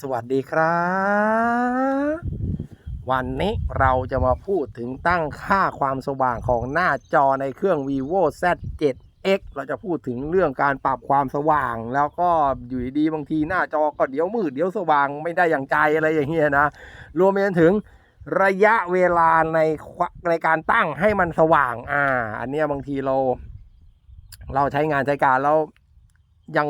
สวัสดีครับ วันนี้เราจะมาพูดถึงตั้งค่าความสว่างของหน้าจอในเครื่อง vivo Z7X เราจะพูดถึงเรื่องการปรับความสว่าง แล้วก็อยู่ดีๆบางทีหน้าจอก็เดี๋ยวมืดเดี๋ยวสว่างไม่ได้อย่างใจอะไรอย่างเงี้ยนะ รวมไปจนถึงระยะเวลาในในการตั้งให้มันสว่าง อ่า อันนี้บางทีเรา เราใช้งานใช้การแล้ว ยัง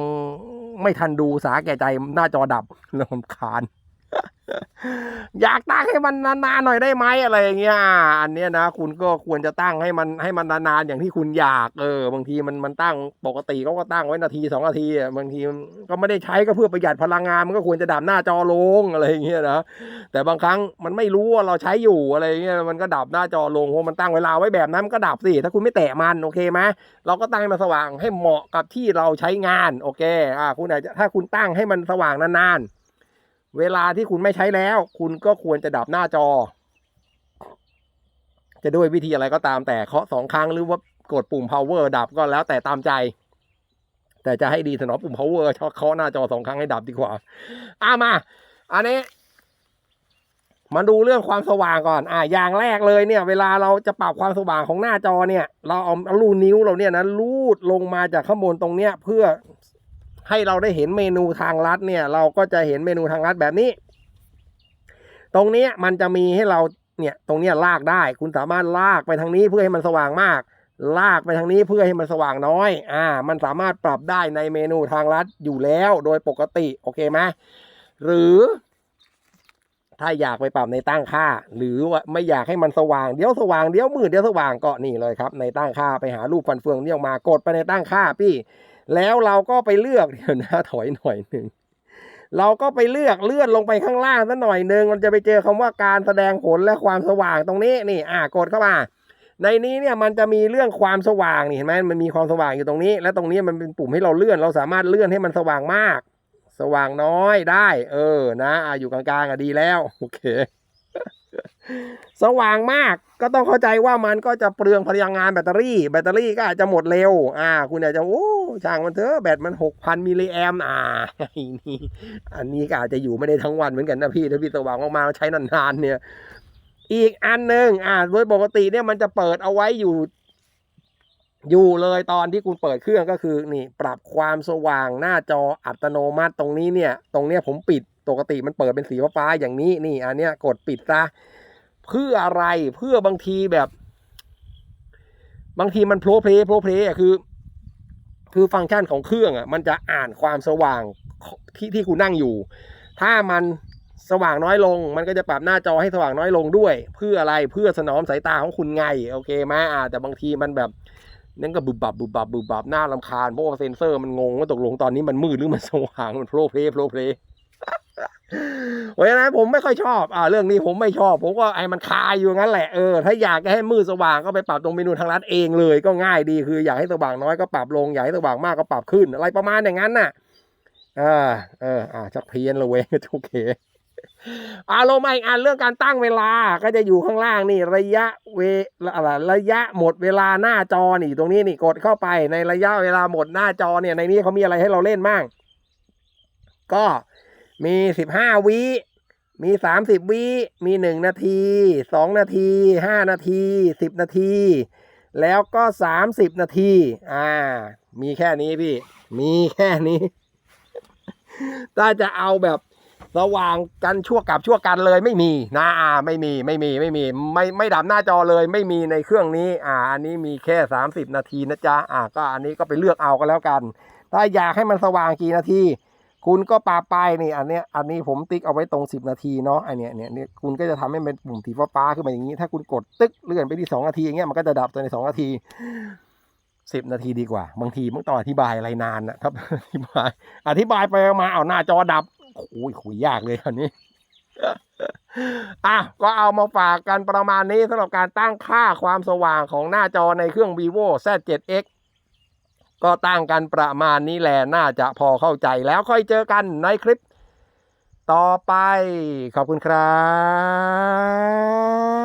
ไม่ทันดูสาแก่ใจหน้าจอดับลมคาน อยากตั้งให้มันนานๆหน่อยได้ไหมอะไรอย่างเงี้ยอันเนี้ยนะคุณก็ควรจะตั้งให้มันให้มันนานๆอย่างที่คุณอยากเออบางทีมันมันตั้งปกติเขาก็ตั้งไว้นาทีสองนาทีอะบางทีก็ไม่ได้ใช้ก็เพื่อประหยัดพลังงานมันก็ควรจะดับหน้าจอลงอะไรอย่างเงี้ยนะแต่บางครั้งมันไม่รู้ว่าเราใช้อยู่อะไรเงี้ยมันก็ดับหน้าจอลงเพราะมันตั้งเวลาไว้แบบนั้นมันก็ดับสิถ้าคุณไม่แตะมันโอเคไหมเราก็ตั้งให้มันสว่างให้เหมาะกับที่เราใช้งานโอเคอ่าคุณอาจจะถ้าคุณตั้งให้มันสว่างนานๆ เวลาที่คุณไม่ใช้แล้ว คุณก็ควรจะดับหน้าจอ จะด้วยวิธีอะไรก็ตามแต่เคาะสองครั้งหรือว่ากดปุ่ม power ดับก็แล้วแต่ตามใจ แต่จะให้ดีถนอมปุ่ม power ชอเคาะหน้าจอสองครั้งให้ดับดีกว่าอ่ามา อันนี้มาดูเรื่องความสว่างก่อน อ่าอย่างแรกเลยเนี่ย เวลาเราจะปรับความสว่างของหน้าจอเนี่ย เราเอาเอลูนิ้วเราเนี่ยนะลูดลงมาจากข้างบนตรงเนี้ย เพื่อ ให้เราได้เห็นเมนูทางลัดเนี่ย เราก็จะเห็นเมนูทางลัดแบบนี้ ตรงนี้มันจะมีให้เราเนี่ยตรงนี้ลากได้ คุณสามารถลากไปทางนี้เพื่อให้มันสว่างมาก ลากไปทางนี้เพื่อให้มันสว่างน้อย อ่า มันสามารถปรับได้ในเมนูทางลัดอยู่แล้วโดยปกติโอเคไหมหรือถ้าอยากไปปรับในตั้งค่า หรือว่าไม่อยากให้มันสว่างเดี๋ยวสว่างเดี๋ยวมืดเดี๋ยวสว่างก็นี่เลยครับ ในตั้งค่าไปหารูปฟันเฟืองเนี่ออกมากดไปในตั้งค่าพี่ แล้วเราก็ไปเลือกเดี๋ยวนะถอยหน่อยหนึ่งเราก็ไปเลือกเลื่อนลงไปข้างล่างสักหน่อยหนึ่งมันจะไปเจอคำว่าการแสดงผลและความสว่างตรงนี้นี่ อ่ากดเข้ามา ในนี้เนี่ยมันจะมีเรื่องความสว่างนี่เห็นไหมมันมีความสว่างอยู่ตรงนี้ และตรงนี้มันเป็นปุ่มให้เราเลื่อน เราสามารถเลื่อนให้มันสว่างมาก สว่างน้อยได้ เออนะอะอยู่กลางๆอะดีแล้วโอเค สว่างมากก็ต้องเข้าใจว่ามันก็จะเปลืองพลังงานแบตเตอรี่ แบตเตอรี่ก็อาจจะหมดเร็ว อ่า คุณอาจจะโอ้ช่างมันเถอะแบตมันหกพันมิลลิแอมอ่าไอ้นี่อันนี้ก็อาจจะอยู่ไม่ได้ทั้งวันเหมือนกันนะพี่ถ้าพี่สว่างมากๆแล้วใช้นานๆเนี่ย อีกอันหนึ่งอ่าโดยปกติเนี่ยมันจะเปิดเอาไว้อยู่ อยู่เลยตอนที่คุณเปิดเครื่องก็คือ นี่ปรับความสว่างหน้าจออัตโนมัติตรงนี้เนี่ย ตรงเนี้ยผมปิดปกติมันเปิดเป็นสีฟ้าอย่างนี้นี่ อันเนี้ยกดปิดซะ เพื่ออะไรเพื่อบางทีแบบ บางทีมันโพลเพลโพลเพลคือ คือฟังก์ชันของเครื่องอะ มันจะอ่านความสว่างที่ที่คุณนั่งอยู่ ถ้ามันสว่างน้อยลง มันก็จะปรับหน้าจอให้สว่างน้อยลงด้วย เพื่ออะไรเพื่อสนองสายตาของคุณไง โอเคไหมอ่าแต่บางทีมันแบบนั่นก็บุบบับบุบบับบุบบับหน้าลำคาญเพราะว่าเซนเซอร์มันงงว่าตกลงตอนนี้มันมืดหรือมันสว่างมันโพลเพลโพลเพล เพราะฉะนั้นผมไม่ค่อยชอบอ่าเรื่องนี้ผมไม่ชอบ ผมก็ไอ้มันคาอยู่งั้นแหละเออถ้าอยากให้มืดสว่างก็ไปปรับตรงเมนูทางลัดเองเลย ก็ง่ายดีคืออยากให้สว่างน้อยก็ปรับลงอยากให้สว่างมากก็ปรับขึ้น อะไรประมาณอย่างนั้นน่ะอ่าเอออ่าชักเพี้ยนลยเว้ยโอเคอาลงมาอีกอันเรื่องการตั้งเวลาก็จะอยู่ข้างล่างนี่ระยะเวอะไรระยะหมดเวลาหน้าจอนี่ตรงนี้นี่กดเข้าไปในระยะเวลาหมดหน้าจอเนี่ยในนี้เขามีอะไรให้เราเล่นบ้างก็ มีสิบห้าวิมีสามสิบวิมีหนึ่งนาทีสองนาทีห้านาทีสิบนาที แล้วก็สามสิบนาที อ่า มีแค่นี้พี่ มีแค่นี้ ถ้าจะเอาแบบสว่างกันชั่วกับชั่วกันเลยไม่มีนะอ่าไม่มีไม่มีไม่มีไม่ไม่ดับหน้าจอเลย ไม่มีในเครื่องนี้ อ่า อันนี้มีแค่สามสิบนาทีนะจ๊ะอ่าก็อันนี้ก็ไปเลือกเอาก็แล้วกัน ถ้าอยากให้มันสว่างกี่นาที คุณก็ปาไปนี่อันเนี้ยอันนี้ผมติ๊กเอาไว้ตรงสิบนาทีเนาะไอเนี้ยเนี่ยเนี่ยคุณก็จะทำให้เป็นปุ่มสีฟ้าขึ้นมาอย่างนี้ ถ้าคุณกดตึ๊กเลื่อนไปที่สองนาทีอย่างเงี้ยมันก็จะดับตัวในสองนาทีสิบนาทีดีกว่า บางทีมันต้องอธิบายอะไรนานนะครับอธิบาย อธิบายไปมาเอาหน้าจอดับโอ้ยคุยยากเลยอันนี้อะก็เอามาฝากกันประมาณนี้สำหรับการตั้งค่าความสว่างของหน้าจอในเครื่อง vivo Z7X ก็ตั้งกันประมาณนี้แหละน่าจะพอเข้าใจแล้วค่อยเจอกันในคลิป ต่อไปขอบคุณครับ